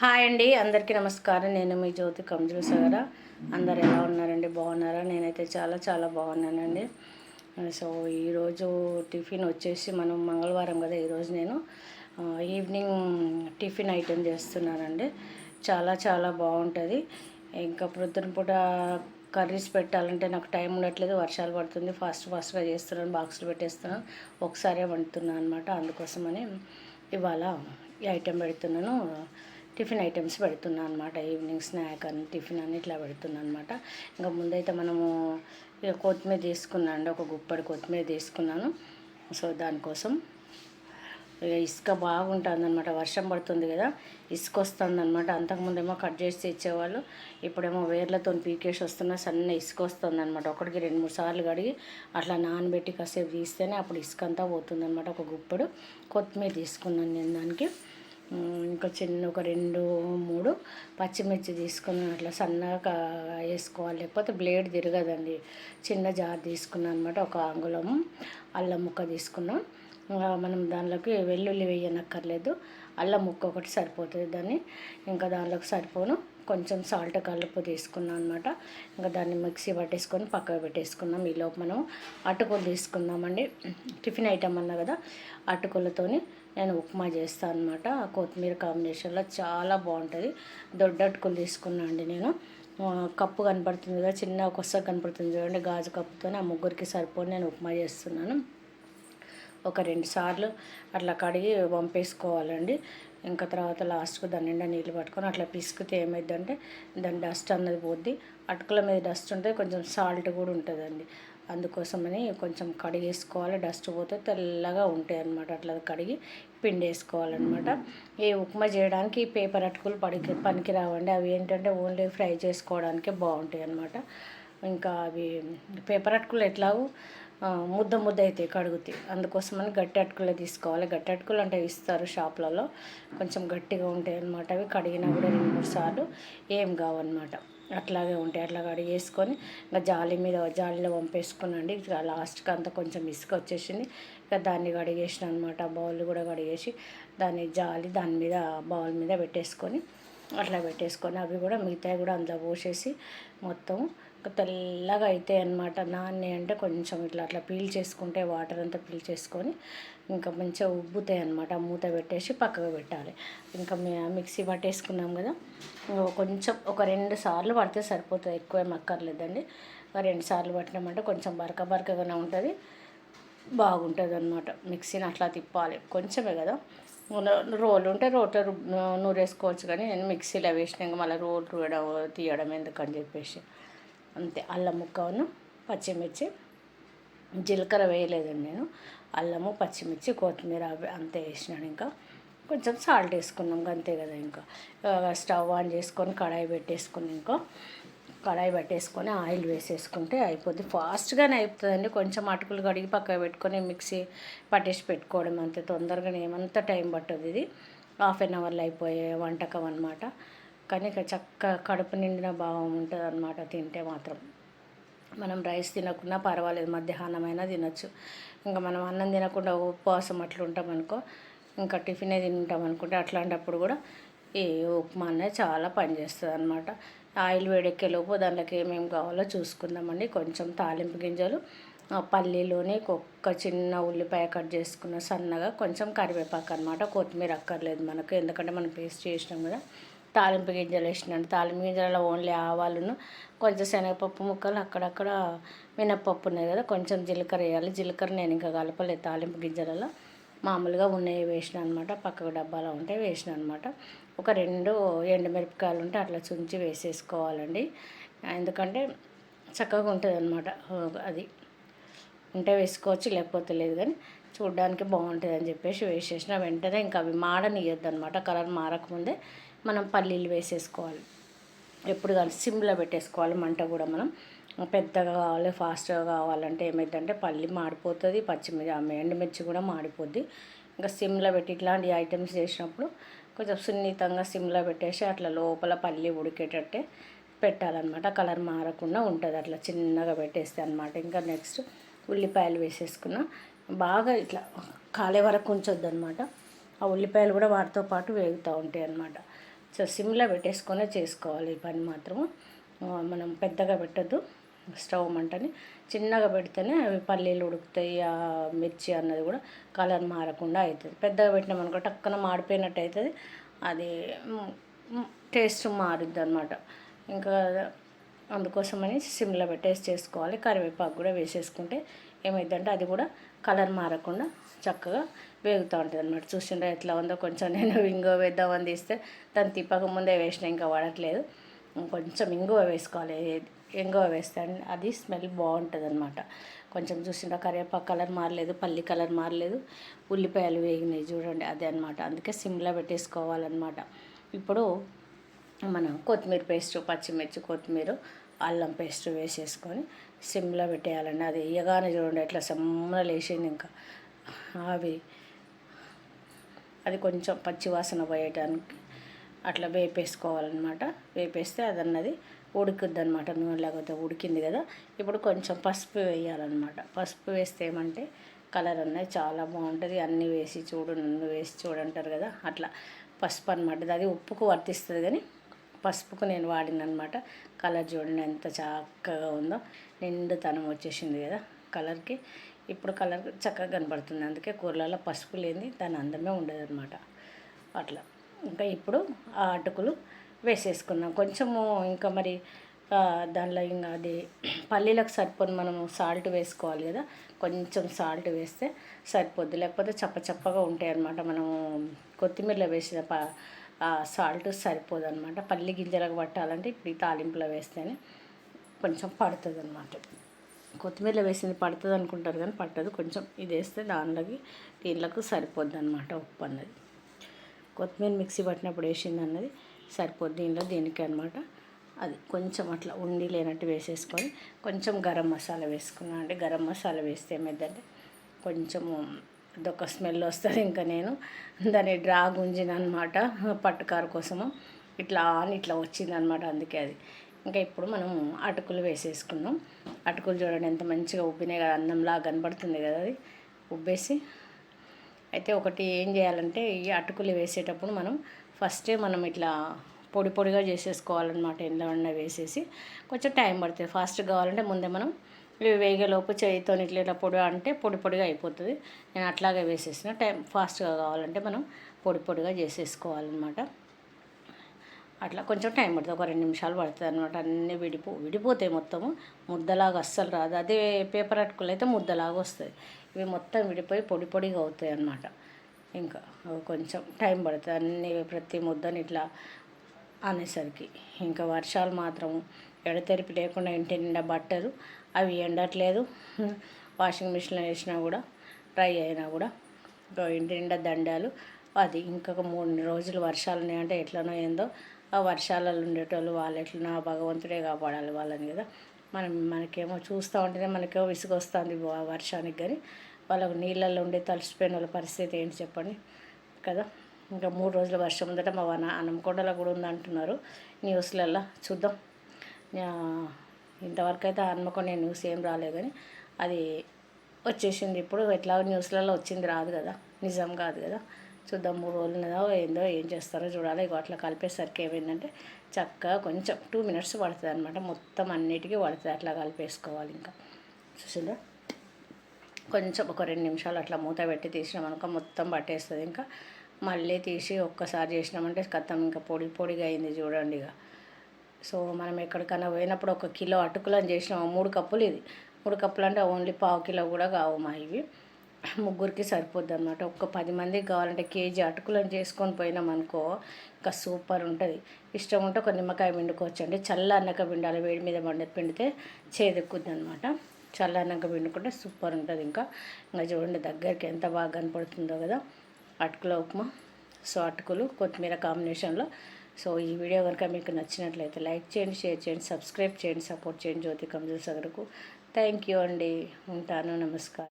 Hi అండి అందరికీ నమస్కారం. నేను మీ జ్యోతి కంజులు సగర. అందరు ఎలా ఉన్నారండి? బాగున్నారా? నేనైతే చాలా చాలా బాగున్నానండి. సో ఈరోజు టిఫిన్ వచ్చేసి మనం మంగళవారం కదా ఈరోజు నేను ఈవినింగ్ టిఫిన్ ఐటెం చేస్తున్నానండి. చాలా చాలా బాగుంటుంది. ఇంకా ప్రొద్దున పూట కర్రీస్ పెట్టాలంటే నాకు టైం ఉండట్లేదు వర్షాలు పడుతుంది. ఫాస్ట్ ఫాస్ట్గా చేస్తున్నాను బాక్సులు పెట్టేస్తున్నాను. ఒకసారే వండుతున్నాను అనమాట అందుకోసమని ఇవాళ ఈ ఐటెం పెడుతున్నాను. టిఫిన్ ఐటమ్స్ పెడుతున్నాను అనమాట ఈవినింగ్ స్నాక్ అని టిఫిన్ అని ఇట్లా పెడుతున్నాను అనమాట ఇంకా ముందైతే మనము ఇక కొత్తిమీర తీసుకున్నాను అండి. ఒక గుప్పడి కొత్తిమీర తీసుకున్నాను. సో దానికోసం ఇక ఇసుక బాగుంటుంది అనమాట వర్షం పడుతుంది కదా ఇసుక వస్తుంది అనమాట అంతకుముందేమో కట్ చేసి తెచ్చేవాళ్ళు ఇప్పుడేమో వేర్లతో పీకేసి వస్తున్నా సన్న ఇసుక వస్తుంది అనమాట ఒకటికి రెండు మూడు సార్లు కడిగి అట్లా నానబెట్టి కాసేపు తీస్తేనే అప్పుడు ఇసుక అంతా పోతుంది అనమాట ఒక గుప్పడు కొత్తిమీర తీసుకున్నాను నేను దానికి. ఇంకా చిన్న ఒక రెండు మూడు పచ్చిమిర్చి తీసుకుని అట్లా సన్నగా వేసుకోవాలి. లేకపోతే బ్లేడ్ తిరగదండి. చిన్న జార్ తీసుకున్నాను అనమాట ఒక అంగుళం అల్లం ముక్క తీసుకున్నాం. ఇంకా మనం దానిలోకి వెల్లుల్లి వేయనక్కర్లేదు. అల్లం ముక్క ఒకటి సరిపోతుంది దాన్ని. ఇంకా దానిలోకి సరిపోను. కొంచెం సాల్ట్ కలుపు తీసుకున్నాం అనమాట ఇంకా దాన్ని మిక్సీ పట్టేసుకొని పక్కకు పెట్టేసుకున్నాం. ఈలోపు మనం అటుకులు తీసుకుందామండి. టిఫిన్ ఐటమ్ అన్నా కదా అటుకులతోని నేను ఉప్మా చేస్తాను అనమాట కొత్తిమీర కాంబినేషన్లో చాలా బాగుంటుంది. దొడ్డ అటుకులు తీసుకున్నా అండి నేను. కప్పు కనపడుతుంది కదా చిన్న కొస్స కనపడుతుంది చూడండి గాజు కప్పుతో ఆ ముగ్గురికి సరిపోని నేను ఉప్మా చేస్తున్నాను. ఒక రెండు సార్లు అట్లా కడిగి పంపేసుకోవాలండి ఇంకా తర్వాత లాస్ట్కు దాని నిండా నీళ్ళు పట్టుకొని అట్లా పిసికితే ఏమైందంటే దాని డస్ట్ అన్నది పోద్ది. అటుకుల మీద డస్ట్ ఉంటే కొంచెం సాల్ట్ కూడా ఉంటుందండి. అందుకోసమని కొంచెం కడిగేసుకోవాలి. డస్ట్ పోతే తెల్లగా ఉంటాయి అన్నమాట అట్లా కడిగి పిండేసుకోవాలన్నమాట. ఈ ఉప్మా చేయడానికి ఈ పేపర్ అటుకులు పనికి పనికి రావండి అవి ఏంటంటే ఓన్లీ ఫ్రై చేసుకోవడానికే బాగుంటాయి అన్నమాట ఇంకా అవి పేపర్ అటుకులు ఎట్లాగో ముద్ద ముద్ద అవుతాయి కడుగుతాయి. అందుకోసమని గట్టి అటుకులే తీసుకోవాలి. గట్టి అటుకులు అంటే ఇస్తారు షాప్లలో. కొంచెం గట్టిగా ఉంటాయి అన్నమాట అవి కడిగినా కూడా రెండు మూడు సార్లు ఏం కావన్నమాట. అట్లాగే ఉంటాయి అట్లా కడిగేసుకొని ఇంకా జాలి మీద జాలిలో పంపేసుకునండి లాస్ట్కి అంతా కొంచెం ఇసుక వచ్చేసింది. ఇంకా దాన్ని కడిగేసిన అనమాట బౌల్ కూడా కడిగేసి దాన్ని జాలి దాని మీద బౌల్ మీద పెట్టేసుకొని అట్లా పెట్టేసుకొని అవి కూడా మిగతాయి కూడా అందులో పోసేసి మొత్తం తెల్లగా అవుతాయి అన్నమాట. నాన్ని అంటే కొంచెం ఇట్లా అట్లా పీల్ చేసుకుంటే వాటర్ అంతా పీల్ చేసుకొని ఇంకా మంచిగా ఉబ్బుతాయి అన్నమాట. మూత పెట్టేసి పక్కకు పెట్టాలి. ఇంకా మి- మిక్సీ పట్టేసుకున్నాం కదా. కొంచెం ఒక రెండు సార్లు పడితే సరిపోతుంది. ఎక్కువ ఏం అక్కర్లేదండి రెండు సార్లు పట్టినామంటే కొంచెం బరక బరకగానే ఉంటుంది. బాగుంటుంది అనమాట మిక్సీని అట్లా తిప్పాలి. కొంచెమే కదా. రోలు ఉంటే రోట్లో నూరేసుకోవచ్చు కానీ నేను మిక్సీలో వేసినాక మళ్ళీ రోల్ రువ్వడం తీయడం ఎందుకని చెప్పేసి. అంతే అల్లం ముక్కను పచ్చిమిర్చి జీలకర్ర వేయలేదండి నేను. అల్లము పచ్చిమిర్చి కొత్తిమీర అవి అంతే వేసినాను ఇంకా. కొంచెం సాల్ట్ వేసుకున్నాం అంతే కదా ఇంకా. స్టవ్ ఆన్ చేసుకొని కడాయి పెట్టేసుకుని ఇంకా. కడాయి పెట్టేసుకొని ఆయిల్ వేసేసుకుంటే అయిపోద్ది. ఫాస్ట్గానే అయిపోతుందండి. కొంచెం అటుకులు కడిగి పక్కన పెట్టుకొని మిక్సీ పట్టేసి పెట్టుకోవడం అంతే. తొందరగానే ఏమంత టైం పట్టదు ఇది. హాఫ్ అన్ అవర్లో అయిపోయే వంటకం అనమాట కానీ ఇక చక్క కడుపు నిండిన భావం ఉంటుంది అనమాట తింటే మాత్రం. మనం రైస్ తినకున్నా పర్వాలేదు మధ్యాహ్నమైనా తినొచ్చు. ఇంకా మనం అన్నం తినకుండా ఉపవాసం అట్లా ఉంటాం అనుకో ఇంకా టిఫినే తింటాం అనుకుంటే అట్లాంటప్పుడు కూడా ఈ ఉప్మా అనేది చాలా పనిచేస్తుంది అనమాట ఆయిల్ వేడెక్కేలోపు దాంట్లోకి ఏమేమి కావాలో చూసుకుందామండి. కొంచెం తాలింపు గింజలు పల్లీలోని ఒక్క చిన్న ఉల్లిపాయ కట్ చేసుకున్న సన్నగా కొంచెం కరివేపాకు అనమాట కొత్తిమీర అక్కర్లేదు మనకు ఎందుకంటే మనం పేస్ట్ చేసినాం కదా. తాలింపు గింజలు వేసినాను. తాలింపు గింజలలో ఓన్లీ ఆవాలను కొంచెం శనగపప్పు ముక్కలు అక్కడక్కడ మినప్పప్పు ఉన్నాయి కదా కొంచెం జీలకర్ర వేయాలి. జీలకర్ర నేను ఇంకా కలపలేదు తాలింపు గింజలలో. మామూలుగా ఉన్నాయి వేసిన అనమాట పక్కకు డబ్బాలో ఉంటే వేసిన అనమాట ఒక రెండు ఎండుమిరపకాయలు ఉంటే అట్లా చుంచి వేసేసుకోవాలండి. ఎందుకంటే చక్కగా ఉంటుంది అనమాట అది. ఉంటే వేసుకోవచ్చు లేకపోతే లేదు కానీ చూడడానికి బాగుంటుంది అని చెప్పేసి వేసేసిన. వెంటనే ఇంకా అవి మాడనియద్దు అనమాట కలర్ మారకముందే మనం పల్లీలు వేసేసుకోవాలి. ఎప్పుడు కానీ సిమ్లో పెట్టేసుకోవాలి. మంట కూడా మనం పెద్దగా కావాలి ఫాస్ట్గా కావాలంటే ఏమైందంటే పల్లి మాడిపోతుంది పచ్చిమిర్చి ఎండుమిర్చి కూడా మాడిపోద్ది. ఇంకా సిమ్లో పెట్టి ఇట్లాంటి ఐటమ్స్ చేసినప్పుడు కొంచెం సున్నితంగా సిమ్లో పెట్టేసి అట్లా లోపల పల్లి ఉడికేటట్టే పెట్టాలన్నమాట. కలర్ మారకుండా ఉంటుంది. అట్లా చిన్నగా పెట్టేస్తే అనమాట ఇంకా నెక్స్ట్ ఉల్లిపాయలు వేసేసుకున్న బాగా ఇట్లా కాలే వరకు ఉంచొద్దు అనమాట ఆ ఉల్లిపాయలు కూడా వాటితో పాటు వేగుతూ ఉంటాయి అన్నమాట సో సిమ్లో పెట్టేసుకొని చేసుకోవాలి ఈ పని మాత్రము. మనం పెద్దగా పెట్టద్దు. స్టవ్ మంటని చిన్నగా పెడితేనే అవి పల్లీలు ఉడుకుతాయి ఆ మిర్చి అన్నది కూడా కలర్ మారకుండా అవుతుంది పెద్దగా పెట్టినామనుకో టక్కన మాడిపోయినట్టు అవుతుంది అది టేస్ట్ మారుద్ది అనమాట ఇంకా అందుకోసమని సిమ్లో పెట్టేసి చేసుకోవాలి. కరివేపాకు కూడా వేసేసుకుంటే ఏమైందంటే అది కూడా కలర్ మారకుండా చక్కగా వేగుతూ ఉంటుంది అనమాట చూసిండ్రా ఎట్లా ఉందో కొంచెం నేను ఇంగో వేద్దామని తీస్తే దాన్ని తిప్పక ముందే వేసిన ఇంకా వాడట్లేదు. కొంచెం ఇంగువ వేసుకోవాలి. ఇంగువ వేస్తే అది స్మెల్ బాగుంటుంది అనమాట కొంచెం చూసిండ్రా కరివేపాకు కలర్ మారలేదు పల్లి కలర్ మారలేదు. ఉల్లిపాయలు వేగినాయి చూడండి అదే అనమాట అందుకే సిమ్లో పెట్టేసుకోవాలన్నమాట. ఇప్పుడు మనం కొత్తిమీర పేస్ట్ పచ్చిమిర్చి కొత్తిమీర అల్లం పేస్ట్ వేసేసుకొని సిమ్లో పెట్టేయాలండి. అది వేయగానే చూడండి ఎట్లా సమ్మగా లేచింది ఇంకా. అవి. అది కొంచెం పచ్చివాసన పోయటానికి అట్లా వేపేసుకోవాలన్నమాట. వేపేస్తే అది అన్నది ఉడుకుద్ది అనమాట నూనె లేకపోతే ఉడికింది కదా. ఇప్పుడు కొంచెం పసుపు వేయాలన్నమాట. పసుపు వేస్తే ఏమంటే కలర్ అన్నది చాలా బాగుంటుంది. అన్నీ వేసి చూడు నన్ను వేసి చూడంటారు కదా. అట్లా పసుపు అనమాట అది ఉప్పుకు వర్తిస్తుంది కానీ పసుపుకు నేను వాడిన అనమాట కలర్ చూడండి ఎంత చక్కగా ఉందో. నిండుతనం వచ్చేసింది కదా కలర్కి. ఇప్పుడు కలర్ చక్కగా కనబడుతుంది. అందుకే కూరలలో పసుపు లేని దాని అందమే ఉండదు అనమాట అట్లా. ఇంకా ఇప్పుడు ఆ అటుకులు వేసేసుకున్నాం. కొంచెము ఇంకా మరి దానిలో ఇంకా అది పల్లీలకు సరిపోదు మనము సాల్ట్ వేసుకోవాలి కదా. కొంచెం సాల్ట్ వేస్తే సరిపోద్ది. లేకపోతే చప్ప చప్పగా ఉంటాయి అన్నమాట. మనము కొత్తిమీరలో వేసిన ప సాల్ట్ సరిపోదు అనమాట పల్లి గింజలకు పట్టాలంటే ఇప్పుడు ఈ తాలింపులో వేస్తేనే కొంచెం పడుతుంది అనమాట కొత్తిమీర వేసింది పడుతుంది అనుకుంటారు కానీ పట్టదు. కొంచెం ఇది వేస్తే దానిలోకి దీనిలోకి సరిపోద్ది అనమాట ఉప్పు అన్నది. కొత్తిమీర మిక్సీ పట్టినప్పుడు వేసింది అన్నది సరిపోద్ది. దీనిలో దీనికి అనమాట అది కొంచెం అట్లా ఉండి లేనట్టు వేసేసుకొని కొంచెం గరం మసాలా వేసుకున్నా. అంటే గరం మసాలా వేస్తే ఏమైందంటే కొంచెము అదొక స్మెల్ వస్తుంది ఇంకా నేను. దాన్ని డ్రా గుంజిన అనమాట పట్టుకారు కోసము. ఇట్లా అని ఇట్లా వచ్చింది అనమాట అందుకే అది. ఇంకా ఇప్పుడు మనం అటుకులు వేసేసుకుందాం. అటుకులు చూడండి ఎంత మంచిగా ఉబ్బినాయి కదా అన్నంలా కనబడుతుంది కదా అది. ఉబ్బేసి అయితే ఒకటి ఏం చేయాలంటే ఈ అటుకులు వేసేటప్పుడు మనం ఫస్టే మనం ఇట్లా పొడి పొడిగా చేసేసుకోవాలన్నమాట ఎండ వేసేసి. కొంచెం టైం పడుతుంది. ఫాస్ట్ కావాలంటే ముందే మనం ఇవి వేగేలోపు చేయితో ఇట్లా ఇట్లా పొడి అంటే పొడి పొడిగా అయిపోతుంది. నేను అట్లాగే వేసేసిన టైం ఫాస్ట్గా కావాలంటే మనం పొడి పొడిగా చేసేసుకోవాలన్నమాట. అట్లా కొంచెం టైం పడుతుంది. ఒక రెండు నిమిషాలు పడుతుంది అనమాట అన్నీ విడిపో విడిపోతాయి మొత్తము ముద్దలాగా అస్సలు రాదు. అదే పేపర్ అటుకులు అయితే ముద్దలాగా వస్తుంది ఇవి మొత్తం విడిపోయి పొడి పొడిగా అవుతాయి అన్నమాట. ఇంకా కొంచెం టైం పడుతుంది. అన్ని ప్రతి ముద్దని ఇట్లా అనేసరికి. ఇంకా వర్షాలు మాత్రం ఎడతెరిపి లేకుండా ఇంటి నిండా బట్టలు అవి ఎండట్లేదు. వాషింగ్ మిషన్లో వేసినా కూడా డ్రై అయినా కూడా ఇంకా ఇంటి నిండా దండాలు. అది ఇంకొక మూడు రోజులు వర్షాలు ఉన్నాయంటే ఎట్లనో ఏందో ఆ వర్షాలలో ఉండేటోళ్ళు వాళ్ళు ఎట్లనో ఆ భగవంతుడే కాపాడాలి వాళ్ళని కదా. మనం మనకేమో చూస్తూ ఉంటేనే మనకేమో విసుగొస్తుంది వర్షానికి కానీ వాళ్ళకు నీళ్ళల్లో ఉండి తలిసిపోయిన వాళ్ళ పరిస్థితి ఏంటి చెప్పండి కదా. ఇంకా మూడు రోజుల వర్షం ఉందట మా వన అనంకొండలో కూడా ఉందంటున్నారు న్యూస్లల్లో. చూద్దాం. ఇంతవరకు అయితే హన్మకొండ న్యూస్ ఏం రాలేదు కానీ అది వచ్చేసింది. ఇప్పుడు ఎట్లా న్యూస్లలో వచ్చింది రాదు కదా. నిజం కాదు కదా. చూద్దాం మూడు రోజులు ఏందో ఏం చేస్తారో చూడాలి. ఇగో అట్లా కలిపేసరికి ఏమైందంటే చక్కగా కొంచెం టూ మినిట్స్ పడుతుంది అనమాట మొత్తం అన్నిటికీ పడుతుంది అట్లా కలిపేసుకోవాలి ఇంకా. చూసిందా కొంచెం ఒక రెండు నిమిషాలు అట్లా మూత పెట్టి తీసినామనుకో మొత్తం పట్టేస్తుంది ఇంకా. మళ్ళీ తీసి ఒక్కసారి చేసినామంటే కథం ఇంకా పొడి పొడిగా అయింది చూడండి ఇక సో మనం ఎక్కడికైనా పోయినప్పుడు ఒక కిలో అటుకులను చేసినాము మూడు కప్పులు ఇది. మూడు కప్పులు అంటే ఓన్లీ పావు కిలో కూడా కావు మా ఇవి. ముగ్గురికి సరిపోద్ది అనమాట ఒక్క పది మందికి కావాలంటే కేజీ అటుకులను చేసుకొని పోయినాం అనుకో ఇంకా సూపర్ ఉంటుంది. ఇష్టం ఉంటే ఒక నిమ్మకాయ పిండుకోవచ్చు అండి చల్ల అన్నక పిండాలి వేడి మీద పండి పిండితే చేదెక్కుద్ది అనమాట చల్ల అన్నక పిండుకుంటే సూపర్ ఉంటుంది ఇంకా. ఇంకా చూడండి దగ్గరికి ఎంత బాగా కనపడుతుందో కదా అటుకుల ఉప్మా. సో అటుకులు కొత్తిమీర కాంబినేషన్లో. సో ఈ వీడియో కనుక మీకు నచ్చినట్లయితే లైక్ చేయండి షేర్ చేయండి సబ్స్క్రైబ్ చేయండి సపోర్ట్ చేయండి జ్యోతి కంజల్ సగరకు థ్యాంక్ యూ అండి. ఉంటాను. నమస్కారం.